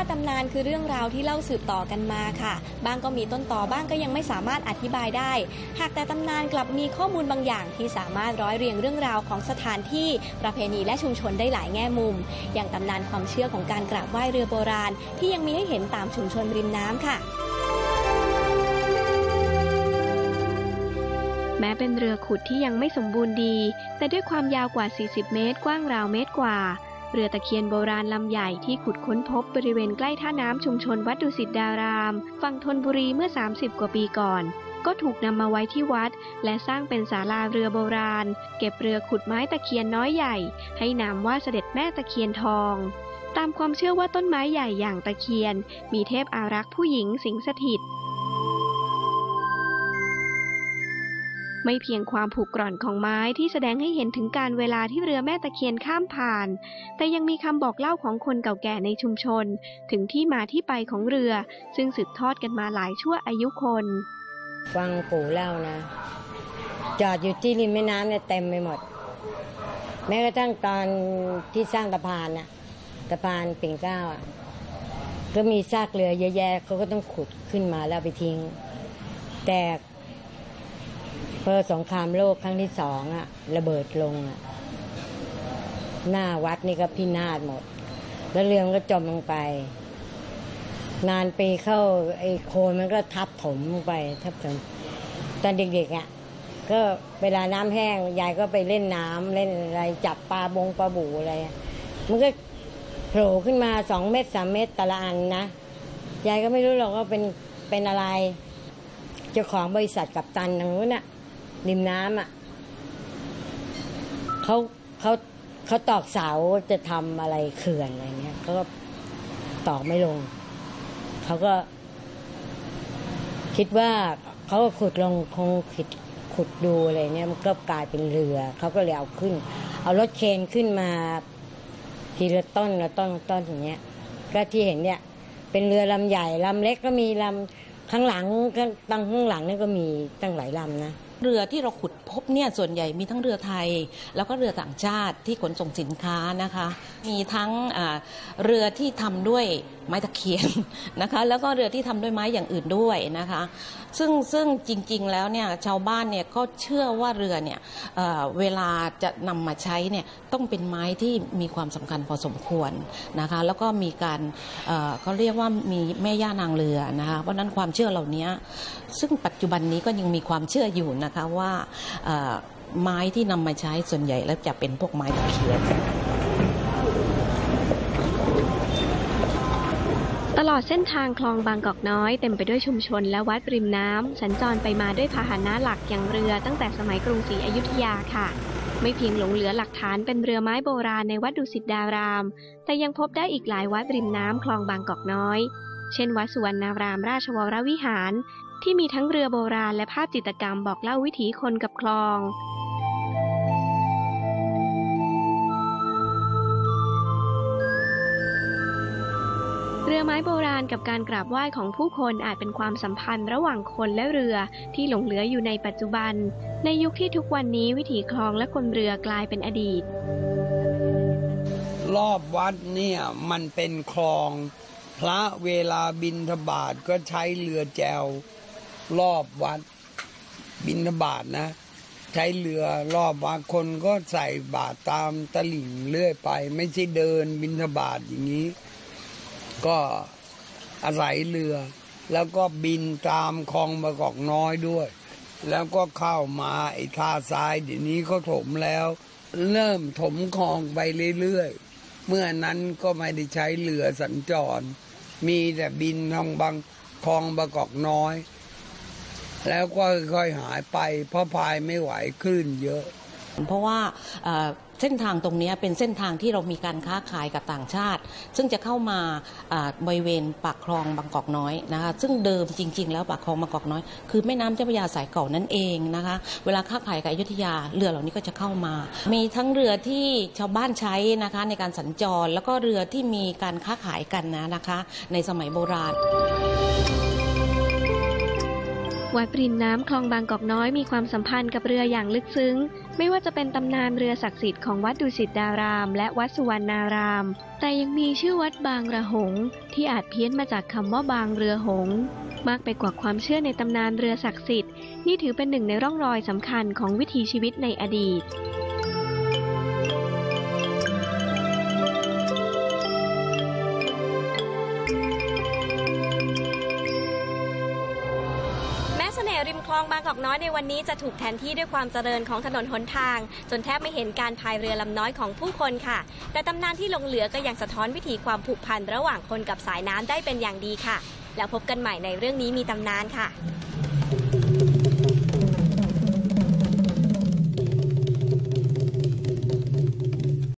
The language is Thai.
ว่าตำนานคือเรื่องราวที่เล่าสืบต่อกันมาค่ะ บางก็มีต้นต่อบ้างก็ยังไม่สามารถอธิบายได้ หากแต่ตำนานกลับมีข้อมูลบางอย่างที่สามารถร้อยเรียงเรื่องราวของสถานที่ประเพณีและชุมชนได้หลายแง่มุม อย่างตำนานความเชื่อของการกราบไหว้เรือโบราณ ที่ยังมีให้เห็นตามชุมชนริมน้ำค่ะแม้เป็นเรือขุดที่ยังไม่สมบูรณ์ดี แต่ด้วยความยาวกว่า 40 เมตร กว้างราวเมตรกว่า เรือตะเคียนโบราณลำใหญ่ที่ขุดค้นพบบริเวณใกล้ท่าน้ำชุมชนวัดดุสิตดาราม ฝั่งธนบุรีเมื่อ 30 กว่าปีก่อน ก็ถูกนำมาไว้ที่วัด และสร้างเป็นศาลาเรือโบราณ เก็บเรือขุดไม้ตะเคียนน้อยใหญ่ ให้นามว่าเสด็จแม่ตะเคียนทองตามความเชื่อว่าต้นไม้ใหญ่อย่างตะเคียน มีเทพอารักษ์ผู้หญิงสิงสถิต ไม่เพียงความผูกกร่อนของไม้ที่แสดงให้เห็นถึงการเวลาที่เรือแม่ตะเคียนข้ามผ่าน แต่ยังมีคำบอกเล่าของคนเก่าแก่ในชุมชน ถึงที่มาที่ไปของเรือ ซึ่งสืบทอดกันมาหลายชั่วอายุคน ฟังปู่เล่านะ จอดอยู่ที่ริมแม่น้ำเนี่ยเต็มไปหมด แม้กระทั่งตอนที่สร้างสะพานน่ะสะพานปิ่นเกล้าอะก็มีซากเรือเยอะแยะเขาก็ต้องขุดขึ้นมาแล้วไปทิ้ง แต่ เพอสงครามโลกครั้งที่สองอะระเบิดลงอะหน้าวัดนี่ก็พินาศหมด แล้วเรือมันก็จมลงไป นานปีเข้าไอ้โคลนมันก็ทับถมลงไปทับถมตอนเด็กๆอะก็เวลาน้ำแห้งยายก็ไปเล่นน้ำเล่นอะไรจับปลาบงปลาบูอะไร มันก็โผล่ขึ้นมาสองเมตรสามเมตรแต่ละอันนะยายก็ไม่รู้หรอกว่าเป็นเป็นอะไร เจ้าของบริษัทกับตันทางนู้นน่ะ ริมน้ำอะเขาเขาเขาตอกเสาจะทำอะไรเขื่อนอะไรเงี้ยเขาก็ตอกไม่ลง เขาก็ คิดว่าเขาก็ขุดลงคงขุดขุดดูอะไรเนี่ยมันก็กลายเป็นเรือ เขาก็เลยเอาขึ้น เอารถเคนขึ้นมาทีละต้นละต้นละต้นอย่างเงี้ย ก็ที่เห็นเนี่ย เป็นเรือลำใหญ่ลำเล็กก็มีลำข้างหลังตั้งข้างหลังนี่ก็มีตั้งหลายลำนะ เรือที่เราขุดพบเนี่ยส่วนใหญ่มีทั้งเรือไทย แล้วก็เรือต่างชาติที่ขนส่งสินค้านะคะ มีทั้งเรือที่ทำด้วยไม้ตะเคียนนะคะแล้วก็เรือที่ทำด้วยไม้อย่างอื่นด้วยนะคะ ซึ่งซึ่งจริงๆแล้วเนี่ยชาวบ้านเนี่ยก็เชื่อว่าเรือเนี่ยเเวลาจะนำมาใช้เนี่ยต้องเป็นไม้ที่มีความสำคัญพอสมควรนะคะ แล้วก็มีการเเขาเรียกว่ามีแม่ย่านางเรือนะคะเพราะนั้นความเชื่อเหล่านี้ซึ่งปัจจุบันนี้ก็ยังมีความเชื่ออยู่นะคะว่าไม้ที่นำมาใช้ส่วนใหญ่แล้วจะเป็นพวกไม้ตะเคียนตลอดเส้นทางคลองบางกอกน้อยเต็มไปด้วยชุมชนและวัดริมน้ำสัญจรไปมาด้วยพาหนะหลักอย่างเรือตั้งแต่สมัยกรุงศรีอยุธยาค่ะ ไม่เพียงหลงเหลือหลักฐานเป็นเรือไม้โบราณในวัดดุสิตดาราม แต่ยังพบได้อีกหลายวัดริมน้ำคลองบางกอกน้อย เช่นวัดสุวรรณารามราชวรวิหาร ที่มีทั้งเรือโบราณและภาพจิตรกรรมบอกเล่าวิถีคนกับคลอง เรือไม้โบราณกับการกราบไหว้ของผู้คนอาจเป็นความสัมพันธ์ระหว่างคนและเรือที่หลงเหลืออยู่ในปัจจุบัน ในยุคที่ทุกวันนี้วิถีคลองและคนเรือกลายเป็นอดีต รอบวัดเนี่ยมันเป็นคลองพระเวลาบินทบาทก็ใช้เรือแจว รอบวัดบินบาทนะ ใช้เรือรอบวัดคนก็ใส่บาตรตามตลิ่งเรื่อยไป ไม่ใช่เดินบินบาทอย่างนี้ ก็อาศัยเรือ แล้วก็บินตามคลองบางกอกน้อยด้วย แล้วก็เข้ามาไอ้ท่าทรายเดี๋ยวนี้เขาถมแล้ว เริ่มถมคลองไปเรื่อยๆเมื่อนั้นก็ไม่ได้ใช้เรือสัญจร มีแต่บินทางบางคลองบางกอกน้อย แล้วก็ค่อยหายไป เพราะพายไม่ไหวคลื่นเยอะ เพราะว่าเส้นทางตรงนี้เป็นเส้นทางที่เรามีการค้าขายกับต่างชาติ ซึ่งจะเข้ามาอ่าบริเวณปากคลองบางกอกน้อยนะคะซึ่งเดิมจริง ๆ แล้วปากคลองบางกอกน้อย คือแม่น้ำเจ้าพระยาสายเก่านั่นเองนะคะเวลาค้าขายกับอยุธยาเรือเหล่านี้ก็จะเข้ามา มีทั้งเรือที่ชาวบ้านใช้นะคะในการสัญจร แล้วก็เรือที่มีการค้าขายกันนะนะคะในสมัยโบราณ วัดปริมน้ำคลองบางกอกน้อยมีความสัมพันธ์กับเรืออย่างลึกซึ้ง ไม่ว่าจะเป็นตำนานเรือศักดิ์สิทธิ์ของวัดดุสิตดาราม และวัดสุวรรณาราม แต่ยังมีชื่อวัดบางระหง ที่อาจเพี้ยนมาจากคำว่าบางเรือหง มากไปกว่าความเชื่อในตำนานเรือศักดิ์สิทธิ์ นี่ถือเป็นหนึ่งในร่องรอยสำคัญของวิถีชีวิตในอดีต น่ห์ริมคลองบางกอกน้อยในวันนี้จะถูกแทนที่ด้วยความเจริญของถนนหนทาง จนแทบไม่เห็นการพายเรือลำน้อยของผู้คนค่ะ แต่ตำนานที่ลงเหลือก็ยังสะท้อนวิถีความผูกพันระหว่างคนกับสายน้ำได้เป็นอย่างดีค่ะ แล้วพบกันใหม่ในเรื่องนี้มีตำนานค่ะ